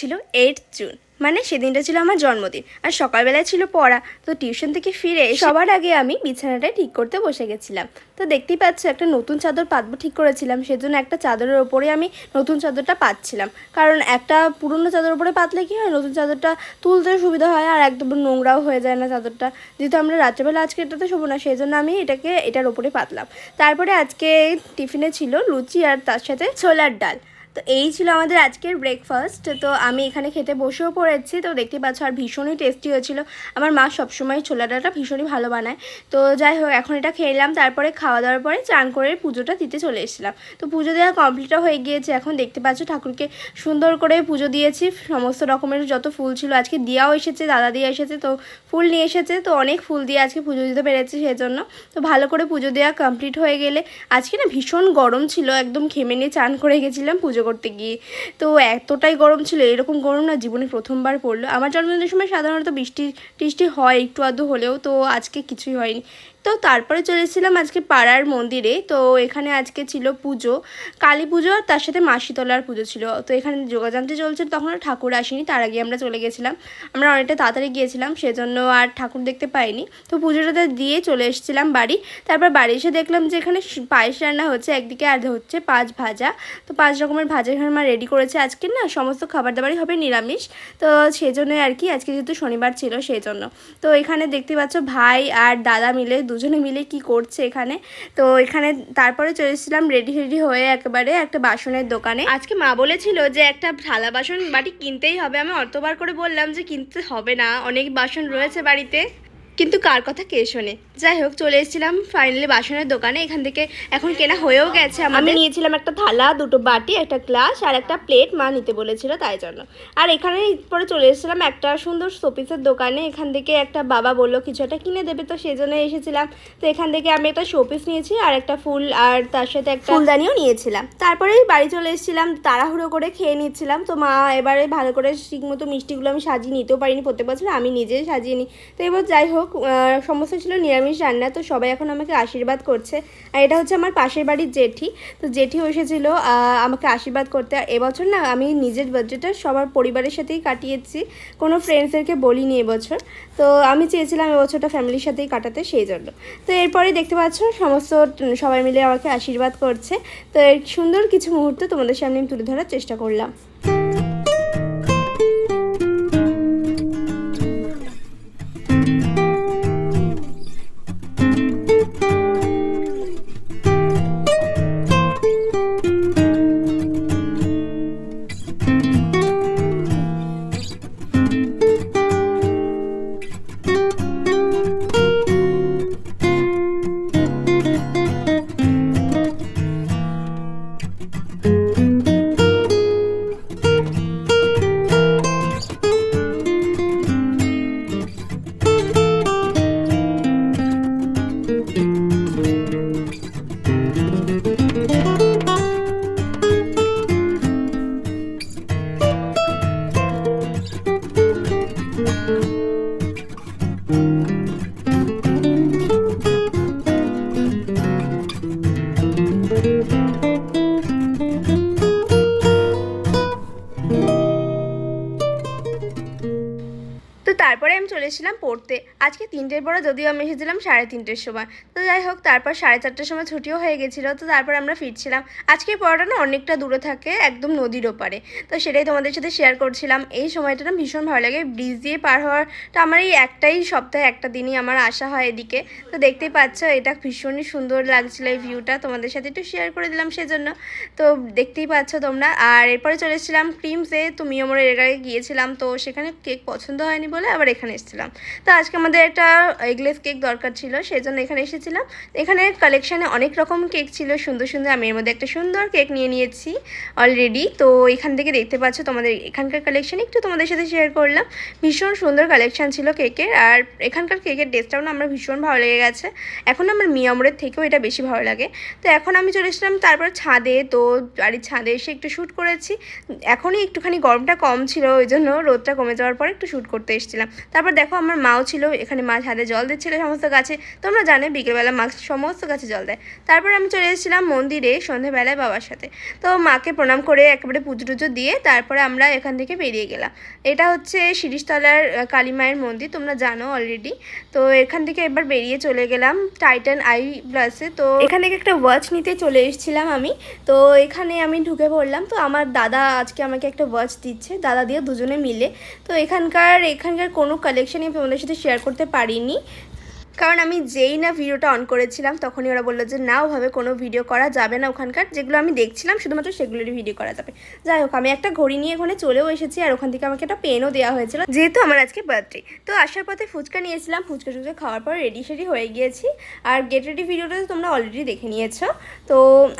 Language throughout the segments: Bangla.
ছিল এইট জুন মানে সেদিনটা ছিল আমার জন্মদিন। আর সকালবেলায় ছিল পড়া, তো টিউশন থেকে ফিরে সবার আগে আমি বিছানাটা ঠিক করতে বসে গেছিলাম। তো দেখতেই পাচ্ছ, একটা নতুন চাদর পাতবো ঠিক করেছিলাম, সেজন্য একটা চাদরের ওপরে আমি নতুন চাদরটা পাচ্ছিলাম কারণ একটা পুরনো চাদর ওপরে পাতলে কি হয়, নতুন চাদরটা তুলতে সুবিধা হয়, আর একদম নোংরাও হয়ে যায় না চাদরটা। যেহেতু আমরা রাত্রেবেলা আজকে এটাতে শোবো না সেই জন্য আমি এটাকে, এটার ওপরে পাতলাম। তারপরে আজকে টিফিনে ছিল লুচি আর তার সাথে ছোলার ডাল। তো এই ছিল আমাদের আজকের ব্রেকফাস্ট তো আমি এখানে খেতে বসেও পড়েছি, তো দেখতে পাচ্ছ আর ভীষণই টেস্টি হয়েছিল। আমার মা সবসময় ছোলা ডালটা ভীষণই ভালো বানায়। তো যাই হোক, এখন এটা খেলাম তারপরে খাওয়া দাওয়ার পরে চান করে পুজোটা দিতে চলে এসেছিলাম। তো পুজো দেওয়া কমপ্লিটও হয়ে গিয়েছে, এখন দেখতে পাচ্ছ ঠাকুরকে সুন্দর করে পুজো দিয়েছি, সমস্ত রকমের যত ফুল ছিল আজকে দিয়াও এসেছে, দাদা দিয়ে এসেছে, তো ফুল নিয়ে এসেছে, তো অনেক ফুল দিয়ে আজকে পুজো দিতে পেরেছি সেজন্য। তো ভালো করে পুজো দেওয়া কমপ্লিট হয়ে গেলে, আজকে না ভীষণ গরম ছিল, একদম ঘেমে নিয়ে চান করে গেছিলাম পুজো করতে গিয়ে। তো এতটাই গরম ছিল, এরকম গরম না জীবনে প্রথমবার পড়ল আমার জন্মদিনের সময় সাধারণত বৃষ্টি টিষ্টি হয় একটু আধটু হলেও, তো আজকে কিছুই হয়নি। তো তারপরে চলেছিলাম আজকে পাড়ার মন্দিরে। তো এখানে আজকে ছিল পুজো। কালী পুজো আর তার সাথে মাসিতলার পুজো ছিল। তো এখানে যোগাযান্ত্রে চলছে তখন ঠাকুর আসেনি, তার আগে আমরা চলে গেছিলাম। আমরা অনেকটা তাড়াতাড়ি গিয়েছিলাম, সেজন্য আর ঠাকুর দেখতে পাইনি। তো পুজোটাতে দিয়ে চলে এসেছিলাম বাড়ি। তারপর বাড়ি এসে দেখলাম যে এখানে পায়েস রান্না হচ্ছে, একদিকে আর হচ্ছে পাঁচ ভাজা। তো পাঁচ রকমের ভাজা এখানে মা রেডি করেছে। আজকে না সমস্ত খাবার দাবারই হবে নিরামিষ। তো সেজন্যই আর কি, আজকে যেহেতু শনিবার ছিল সেই জন্য তো এখানে দেখতে পাচ্ছ ভাই আর দাদা মিলে দুজনে মিলে কি করছে এখানে? তো এখানে তারপরে চলেছিলাম রেডি রেডি হয়ে একেবারে একটা বাসনের দোকানে। আজকে মা বলেছিল যে একটা থালা বাসন বাটি কিনতেই হবে। আমি অতবার করে বললাম যে কিনতে হবে না, অনেক বাসন রয়েছে বাড়িতে। কিন্তু কার কথা কে শোনে? যাই হোক চলে এসেছিলাম ফাইনালি বাসনের দোকানে। এখান থেকে এখন কেনা হয়েও গেছে আমি নিয়েছিলাম একটা থালা দুটো বাটি একটা গ্লাস আর একটা প্লেট মা নিতে বলেছিল তাই জন্য। আর এখানে পরে চলে এসেছিলাম একটা সুন্দর শোপিসের দোকানে। এখান থেকে একটা বাবা বলল কিছু একটা কিনে দেবে তো? সেই জন্য এসেছিলাম। তো এখান থেকে আমি একটা শোপিস নিয়েছি আর একটা ফুল আর তার সাথে একটা ফুলদানিও নিয়েছিলাম। তারপরেই বাড়ি চলে এসেছিলাম তাড়াহুড়ো করে খেয়ে নিচ্ছিলাম। তো মা এবারে ভালো করে ঠিক মতো মিষ্টিগুলো আমি সাজিয়ে নিতেও পারিনি প্রত্যেক বছর আমি নিজেই সাজিয়ে নিই। তো এবার যাই হোক সমস্ত ছিল নিরামিষ রান্না, তো সবাই এখন আমাকে আশীর্বাদ করছে। আর এটা হচ্ছে আমার পাশের বাড়ির জেঠি। তো জেঠি এসেছিল আমাকে আশীর্বাদ করতে। আর এবছর না, আমি নিজের বার্থডেটা সবার পরিবারের সাথেই কাটিয়েছি। কোনো ফ্রেন্ডসদেরকে বলিনি এবছর। তো আমি চেয়েছিলাম এবছরটা ফ্যামিলির সাথেই কাটাতে, সেই জন্য। তো এরপরে দেখতে পাচ্ছ, সমস্ত সবাই মিলে আমাকে আশীর্বাদ করছে। তো এর সুন্দর কিছু মুহূর্ত তোমাদের সামনে আমি তুলে ধরার চেষ্টা করলাম। তারপরে আমি চলে এসেছিলাম পড়তে। আজকে তিনটের পরে যদিও আমি এসেছিলাম সাড়ে তিনটের সময়। তো যাই হোক, তারপর সাড়ে চারটের সময় ছুটিও হয়ে গেছিল, তো তারপর আমরা ফিরছিলাম। আজকে পড়াটা না অনেকটা দূরে থাকে, একদম নদীর ওপারে। তো সেটাই তোমাদের সাথে শেয়ার করছিলাম। এই সময়টা না ভীষণ ভালো লাগে। ব্রিজ দিয়ে পার হওয়াটা আমার এই একটাই সপ্তাহে, একটা দিনই আমার আসা হয় এদিকে। তো দেখতেই পাচ্ছ, এটা ভীষণই সুন্দর লাগছিল এই ভিউটা তোমাদের সাথে একটু শেয়ার করে দিলাম সেজন্য। তো দেখতেই পাচ্ছ তোমরা। আর এরপরে চলে এসেছিলাম ক্রিমসে তুমি আমার এর গিয়েছিলাম, তো সেখানে কেক পছন্দ হয়নি বলে আবার এখানে এসেছিলাম। তো আজকে আমাদের একটা এগলেস কেক দরকার ছিল সেই জন্য এখানে এসেছিলাম। এখানে কালেকশানে অনেক রকম কেক ছিল, সুন্দর সুন্দর। আমি এর মধ্যে একটা সুন্দর কেক নিয়ে নিয়েছি অলরেডি তো এখান থেকে দেখতে পাচ্ছ তোমাদের এখানকার কালেকশান একটু তোমাদের সাথে শেয়ার করলাম। ভীষণ সুন্দর কালেকশান ছিল কেকের আর এখানকার কেকের টেস্টটাও না আমার ভীষণ ভালো লেগে গেছে। এখন আমার মিয়ামরের থেকেও এটা বেশি ভালো লাগে। তো এখন আমি চলে এসেছিলাম তারপর ছাদে। তো বাড়ির ছাদে এসে একটু শ্যুট করেছি। এখনই একটুখানি গরমটা কম ছিল, ওই জন্য রোদটা কমে যাওয়ার পর একটু শ্যুট করতে এসেছিলাম। তারপর দেখো আমার মাও ছিল, এখানে মা ছাদে জল দিচ্ছিল সমস্ত গাছে। তোমরা জানে বিকেলবেলা মা সমস্ত গাছে জল দেয়। তারপর আমি চলে এসেছিলাম মন্দিরে সন্ধেবেলায় বাবার সাথে। তো মাকে প্রণাম করে একেবারে পুজো টুজো দিয়ে তারপরে আমরা এখান থেকে বেরিয়ে গেলাম। এটা হচ্ছে শিরিষতলার কালী মায়ের মন্দির, তোমরা জানো অলরেডি তো এখান থেকে এবার বেরিয়ে চলে গেলাম টাইটান আই প্লাসে তো এখান থেকে একটা ওয়াচ নিতে চলে এসেছিলাম আমি। তো এখানে আমি ঢুকে পড়লাম। তো আমার দাদা আজকে আমাকে একটা ওয়াচ দিচ্ছে। দাদা দিয়ে দুজনে মিলে। তো এখানকার এখানকার কোনো কালেকশনই তোমাদের সাথে শেয়ার করতে পারিনি। কারণ আমি যেই না ভিডিওটা অন করেছিলাম, তখনই ওরা বলল যে, না, ওভাবে কোনো ভিডিও করা যাবে না ওখানকার। যেগুলো আমি দেখছিলাম, শুধুমাত্র সেগুলোরই ভিডিও করা যাবে। যাই হোক, আমি একটা ঘড়ি নিয়ে ওখানে চলেও এসেছি, আর ওখান থেকে আমাকে একটা পেনও দেওয়া হয়েছিল, যেহেতু আমার আজকে বার্থডে তো আসার পথে ফুচকা নিয়েছিলাম, ফুচকা টুচকা খাওয়ার পর রেডি সেডি হয়ে গিয়েছি। আর গেট রেডি ভিডিওটা তো তোমরা অলরেডি দেখে নিয়েছো। তো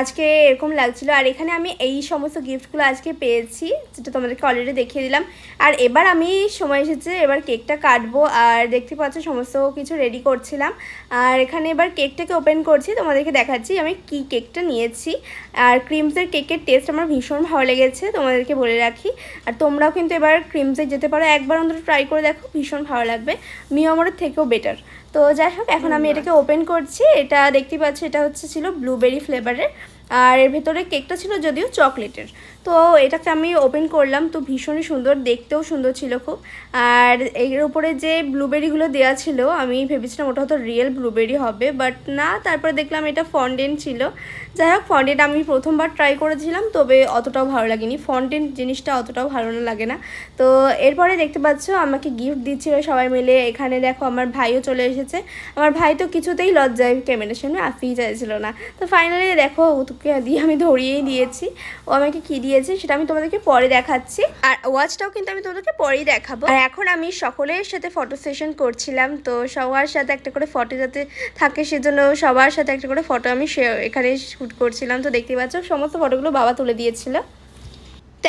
আজকে এরকম লাগছিল, আর এখানে আমি এই সমস্ত গিফটগুলো আজকে পেয়েছি, যেটা তোমাদেরকে অলরেডি দেখিয়ে দিলাম। আর এবার আমি সময় এসেছে, এবার কেকটা কাটবো, আর দেখতে পাচ্ছ সমস্ত কিছু রেডি করছিলাম। আর এখানে এবার কেকটাকে ওপেন করছি তোমাদেরকে দেখাচ্ছি। আমি কি কেকটা নিয়েছি। আর ক্রিমসের কেকের টেস্ট আমার ভীষণ ভালো লেগেছে তোমাদেরকে বলে রাখি। আর তোমরাও কিন্তু এবার ক্রিমসে যেতে পারো। একবার অন্তত ট্রাই করে দেখো ভীষণ ভালো লাগবে। মিওমোরের থেকেও বেটার তো যাই হোক এখন আমি এটাকে ওপেন করছি। এটা দেখতে পাচ্ছি এটা হচ্ছে ছিল ব্লুবেরি ফ্লেভারের আর এর ভেতরে কেকটা ছিল যদিও চকলেটের তো এটাকে আমি ওপেন করলাম, তো ভীষণই সুন্দর, দেখতেও সুন্দর ছিল খুব। আর এর উপরে যে ব্লুবেরিগুলো দেওয়া ছিল, আমি ভেবেছিলাম ওটা হয়তো রিয়েল ব্লুবেরি হবে বাট না, তারপরে দেখলাম এটা ফন্ডেন্ট ছিল। যাই হোক ফন্ডেন্ট আমি প্রথমবার ট্রাই করেছিলাম, তবে অতটাও ভালো লাগেনি। ফন্ডেন্ট জিনিসটা অতটাও ভালো না, লাগে না। তো এরপরে দেখতে পাচ্ছ, আমাকে গিফট দিচ্ছিল সবাই মিলে। এখানে দেখো আমার ভাইও চলে এসেছে। আমার ভাই তো কিছুতেই লজ্জায় ক্যামেরার সামনে আসতেই চাইছিল না। তো ফাইনালি দেখো, ওকে দিয়ে আমি ধরিয়েই দিয়েছি। ও আমাকে কি দিয়েছে, সেটা আমি তোমাদেরকে পরে দেখাচ্ছি। আর ওয়াচটাও কিন্তু আমি তোমাদেরকে পরেই দেখাবো। আর এখন আমি সকলের সাথে ফটো সেশন করছিলাম, তো সবার সাথে একটা করে ফটো যাতে থাকে সেজন্য সবার সাথে একটা করে ফটো আমি এখানে শ্যুট করছিলাম। তো দেখতে পাচ্ছ, সমস্ত ফটোগুলো বাবা তুলে দিয়েছিল।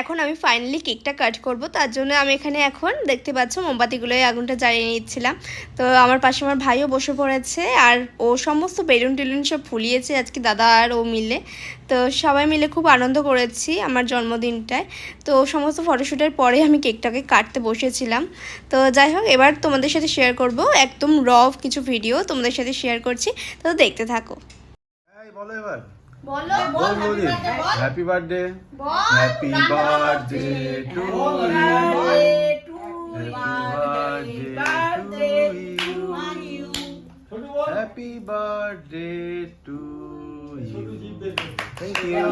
এখন আমি ফাইনালি কেকটা কাট করব। তার জন্য আমি এখানে এখন দেখতে পাচ্ছ মোমবাতিগুলোই আগুনটা জ্বালিয়ে নিচ্ছিলাম। তো আমার পাশে আমার ভাইও বসে পড়েছে আর ও সমস্ত বেলুন টেলুন সব ফুলিয়েছে আজকে দাদা আর ও মিলে। তো সবাই মিলে খুব আনন্দ করেছি আমার জন্মদিনটায়। তো সমস্ত ফটোশ্যুটের পরে আমি কেকটাকে কাটতে বসেছিলাম। তো যাই হোক, এবার তোমাদের সাথে শেয়ার করব একদম রফ কিছু ভিডিও তোমাদের সাথে শেয়ার করছি। তো দেখতে থাকো। বলো এবার। বলো। বল happy birthday happy birthday to you happy birthday to you happy birthday to you thank you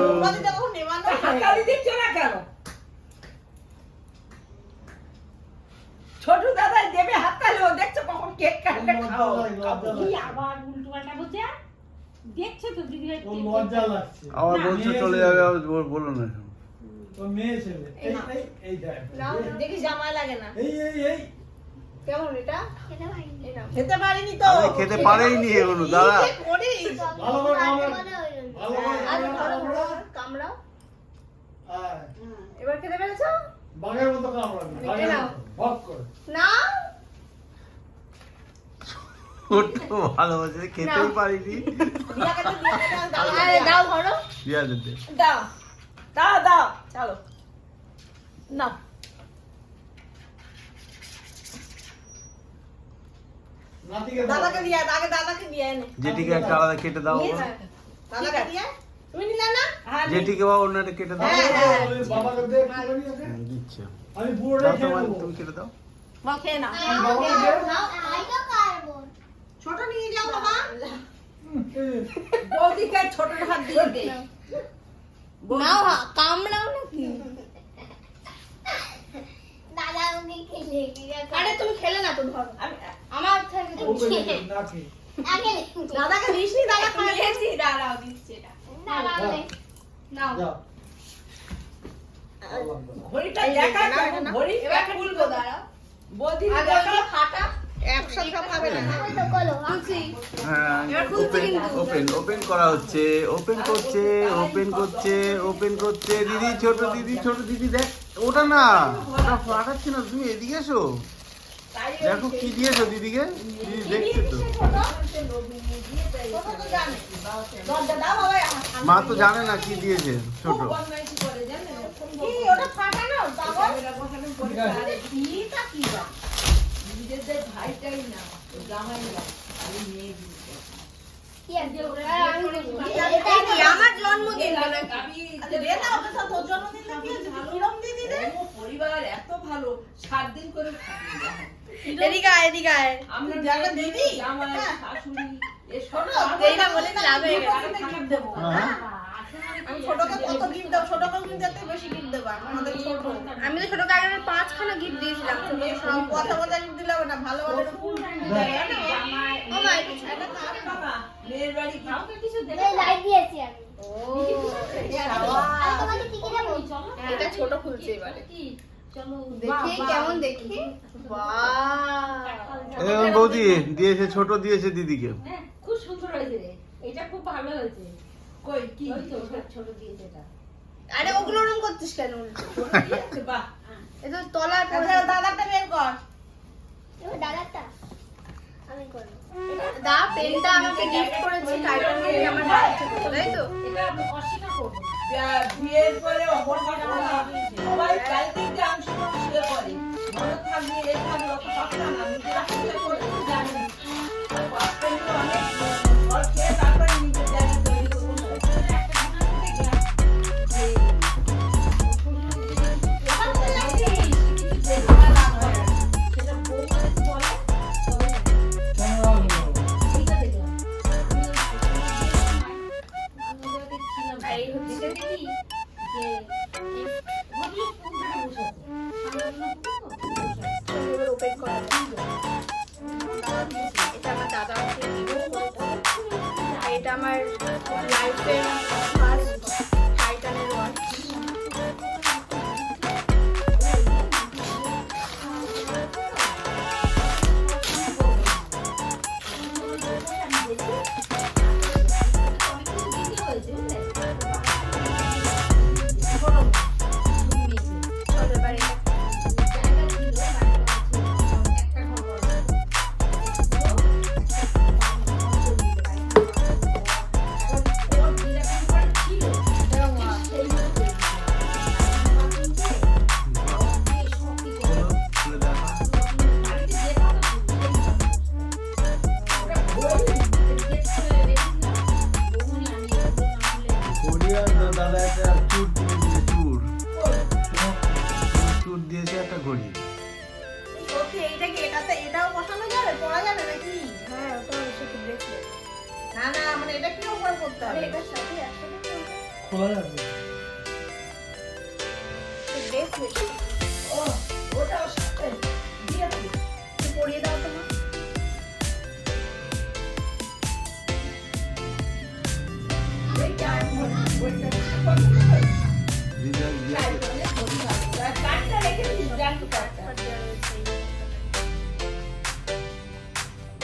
ছোট দাদা দেবে হাততালি ও দেখছ কখন কেক কাটবে খাও। কি আবার উল্টো পাল্টা বলছে দেখছ তো দিদি ভাই ওর লজ্জা লাগছে। আবার বলছো চলে যাবে আবার বলো না ও মেয়ে ছেলে। এই এই এই দেখি। জামাই লাগে না। এই এই এই। কেমন এটা? খেতে পারিনি। তো। খেতে পারেই নি দাদা কি যে করিস। ভালো করে করে। কামড়াও। আয়, এবার খেতে পেরেছ? ভালোবাসে খেতেই পারিনি। দাও, ধরো। দিয়া দিতে দাও। দাও দাও। চলো। দাও। দাদাকে দিয়া আগে দাদাকে দিয়ে এনে জেঠিকে একটা আলাদা কেটে দাও। দাদাকে দিয়ে তুমি নিলে না? জেঠিকে বা অন্য একটা কেটে দাও। হ্যাঁ, হ্যাঁ। বাবাকে দে। হ্যাঁ, আমি। তুমি কেটে দাও। খেয়ে নাও। ছোট নিয়ে যাও বাবা। বৌদিকে ছোট হাত দিয়ে দে। নাও কামড়াও নাকি? আরে তুমি খেলে না তো ধরো। আমার। দাদাকে দিসনি দাদা খাবে। দিয়েছি দাঁড়াও দিচ্ছি এটা। নাও। ঘড়িটা দেখা ঘড়ি এবার খুলবো দাঁড়াও। বৌদি ফাটা হ্যাঁ ওপেন ওপেন ওপেন করা হচ্ছে ওপেন করছে ওপেন করছে ওপেন করছে। দিদি ছোট দিদি ছোট দিদি দেখ ওটা না ওটা ফাটাচ্ছে না তুমি এদিকে এসো। দেখো কি দিয়েছ দিদিকে দিদি দেখছে তো। মা তো জানে না কি দিয়েছে ছোট। কি ওটা ফাটা না বাবা ঠিক কি বা নিজেদের ভাইটাই না জামাই না আমি মেয়ে আমার জন্মদিন পরিবার এত ভালো সাত দিন করে এদিকে এদিকে আমরা যারা দিদি জামাই শাশুড়ি এসব বলে লাভ হয়ে গেছে। ছোটকে কত গিফট দাও ছোটকেও কিন্তু এত বেশি গিফট দেবা আমাদের ছোট। আমি তো ছোটকে আগে পাঁচখানা গিফট দিয়েছিলাম ছোট সব। কথা বলে গিফট দিলে হবে না ভালো ভালো একটু ফুল ও মা একটু ছাড়। বাবা মেয়ের বাড়ি কি? লাইট দিয়েছি আমি। বাবা, আমি তোমাকে টিকে দেবো। এটা ছোট খুলছে এবারে। চলো। দেখি কেমন দেখি? বাহ। বৌদি দিয়েছে ছোট দিয়েছে দিদিকে। হ্যাঁ খুব সুন্দর হয়েছে রে। এটা খুব ভালো হয়েছে। কই কি? ছোট- ছোট দিয়েছে আরে ওগুলো ওরম করছিস কেন? বাহ এ তো তলায় পড়ে আচ্ছা দাদাটা বের কর। দাদারটা আমি করব। দা পেনটা আমাকে গিফট করেছে টাইটান থেকে আমার তাই তো। এটা আমি অস্বীকার করব বিয়ের পরে অবর্ণনা সবাই কালকে যে অংশ শুয়ে পড়ে থাকবে এ থাকবে না। নিজেরা শুয়ে এটা আমার লাইফের ফার্স্ট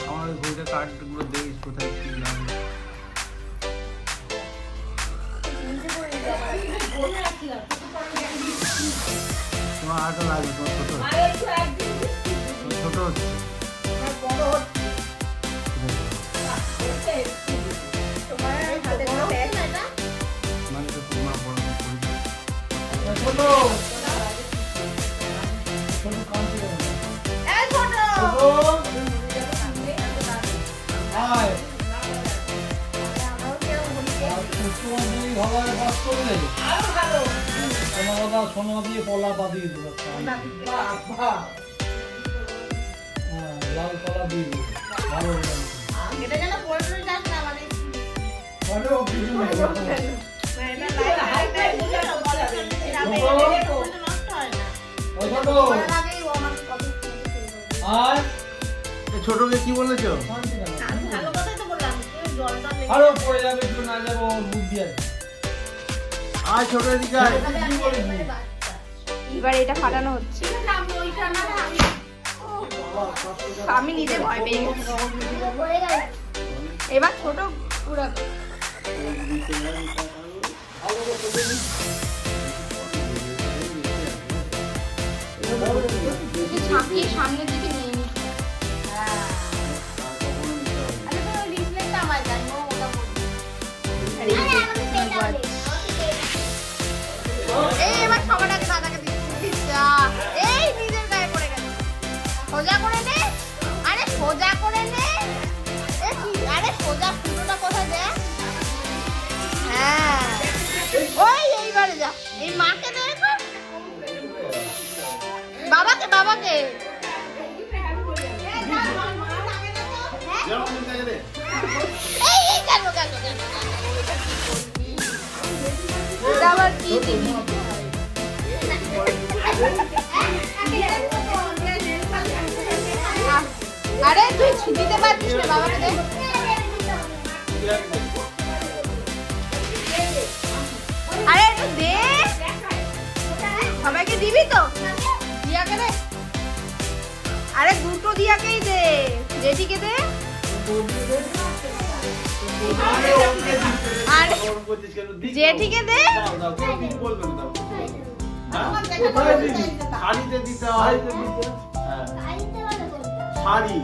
আমার ওই ঘড়িটা কার্ডগুলো দেখিস কোথায় কি লাগে। তোমার আটা লাগবে তোমার ছোট হচ্ছে। আর একটু ছোটকে কি বলেছ শান্তি না আমি ভালো কথাই তো বললাম তুই জলটা লেগে আরও পড়ে যাবে একটু না যাব বুদ্ধি আছে। আয় ছোট এদিকে এবার এটা ফাটানো হচ্ছে। আমি নিজে ভয় পেয়ে গেছি। এবার ছোট ঝাঁকিয়ে সামনের দিকে নিয়ে নিচ্ছে আরে আর আরে এবার সবার আগে দাদাকে দিচ্ছে। এই, নিজের গায়ে পড়ে গেছে। সোজা করে দে সোজা হ্যাঁ। ওই এইবারে যা। মাকে বাবাকে বাবাকে। আবার কি আরে তুই দিতে পারছিস না, বাবাকে দে। একটু দে দিবি তো? আরে দুটো দিয়াকেই দে। জেঠিকে দে। আরে। জেঠিকে দে? শাড়ি।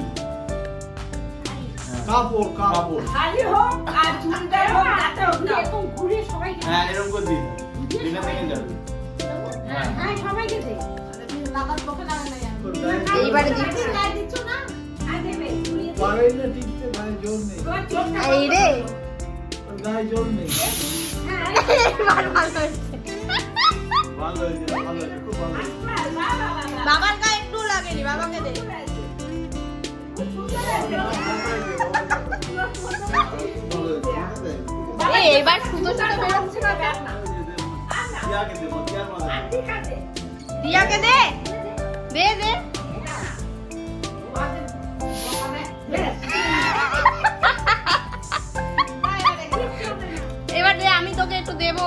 কাপড় কাপড়। খালি হোক আর চুলটা হোক তাতে হোক না। এরকম ঘুরে সবাইকে হ্যাঁ এরকম করে দিই দিনে থেকে যাবে হ্যাঁ হ্যাঁ। সবাইকে দে লাগে এইবারে এইবারে দিচ্ছি। দিচ্ছ না? আর দেবে ঘুরিয়ে না টিকতে গায়ে জোর নেই। এই রে। গায়ে জোর নেই। হ্যাঁ ভালো হয়েছে ভালো হয়েছে ভালো হয়েছে। খুব ভালো হয়েছে। বাহ, বাহ, বাহ, বাহ। বাবার গায়ে একটু লাগেনি বাবাকে দে। খুব ভালো হয়েছে ঠিক আছে? এই এবার সুতো সুতো বেরোচ্ছে না দিয়াকে দেবো, দিয়ার মাঝে দেবো। ঠিক আছে দিয়াকে দে দে দে এবার দে আমি তোকে একটু দেবো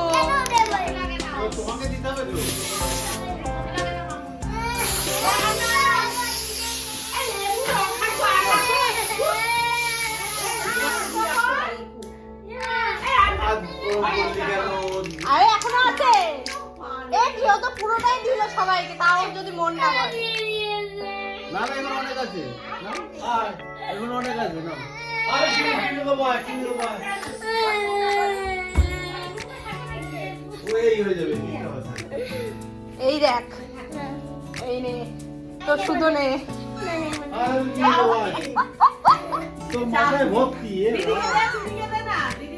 তোমাকে দিতে হবে আরে এখনও আছে। এ কি তো পুরোটাই দিল সবাইকে তাও যদি মন না করে না না এখন অনেক আছে। না? আর এখন অনেক আছে না? আরে কিনে কিনে দেবো আয়, কিনে দেবো আয়। এই হয়ে যাবে। এই দেখ এই নে তো শুধু নে। আর আয়। তোর মাথায় ভক্তি এ। এই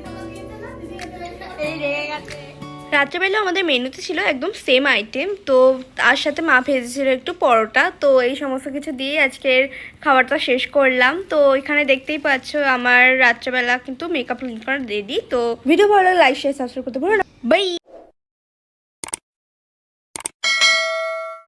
রাত্রেবেলা আমাদের মেনুতে ছিল একদম সেম আইটেম তো তার সাথে মা ভেজেছিল একটু পরোটা, তো এই সমস্ত কিছু দিয়ে আজকের খাবারটা শেষ করলাম। তো এখানে দেখতেই পাচ্ছ আমার রাত্রেবেলা কিন্তু মেকআপ করা রেডি তো ভিডিও ভালো লাইক শেয়ার সাবস্ক্রাইব করতে পারো বাই